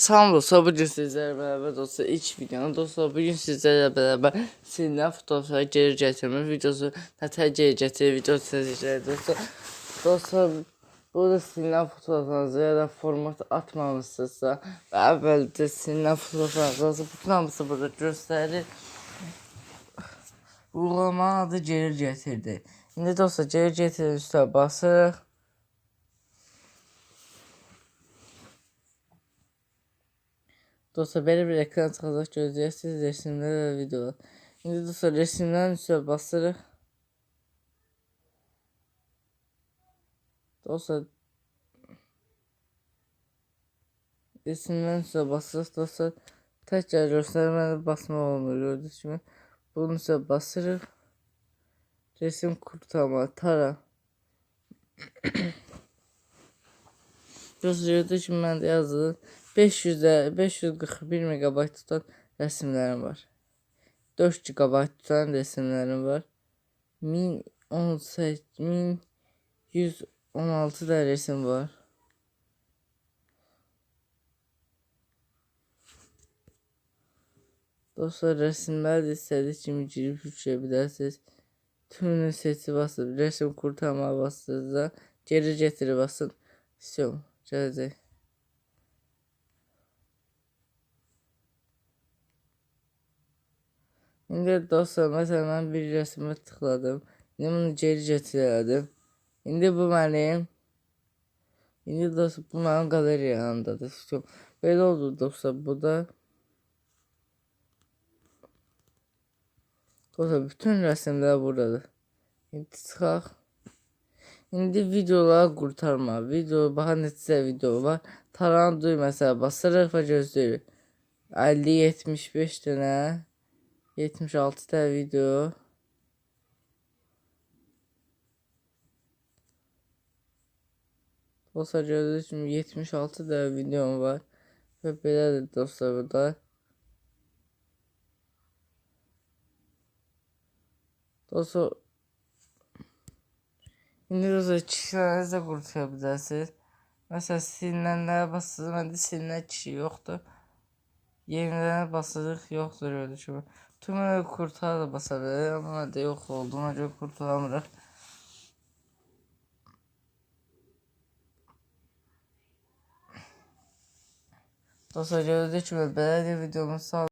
Salam dostlar, bugün sizlerle beraber dostlar ilk videonu dostlar bugün sizlerle beraber silinen fotoğrafları geri getirme videosu nətər geri getirir videosu sizlere dostlar. Dostlar burada silinen fotoğraflarınızı ya da format atmamışsınızsa ve evvelce silinen fotoğraflarınızı bütün hamısı burada gösterir. Uygulamanın adı geri getirdi. Şimdi dostlar geri getirin üstüne basırıq. Dostlar belə bir ekran çıxacaq gözləyirsiniz resimlər və videolar. İndi dostlar resimlərin üstünə basırıq. Dostlar resimlərin üstünə basırıq dostlar. Təkrar göstərmədə basmaq olmur gördüyünüz kimi. Bunun üstünə basırıq. Resim kurtarma tara. Gördüyünüz kimi mən də yazdım. 500'e 541 MB tutan resimlerim var. 4 GB tutan resimlerim var. 1018 1116 da resim var. Dostlar resimler de istediği kimi girip yükleyebilirsiniz. Tümünü sesi basıp resim kurtarma bastığınızda geri getiri basın. İstiyorum. Gelecek. İndi dostlar mesela bir rəsmə tıkladım. İndi bunu geri gətirdim. İndi bu mənim İndi dostlar bu mənim qalereyamdadır. Çok belə oldu dostlar bu da Dostlar bütün resimler buradadır. İndi çıxaq. İndi videoları qurtarma. Video baxa neçə video var. Taran düyməsinə basırıq və gözləyirik. 50 75 dənə 76 tane video. Dostlar gördüğünüz gibi 76 tane videom var. Ve belə də dostlar burada. Dostlar İndi dostlar qurtara bilərsiniz. Məsələn silinənlərə basırsınız. Məndə silinən kişi yoxdur. Yenilerine basırıq yoxdur gördüyünüz kimi. Tümünü kurtar da ama məndə yox olduğuna görə kurtaramırıq. Dostlar gördüyünüz kimi belə bir videomuz sağ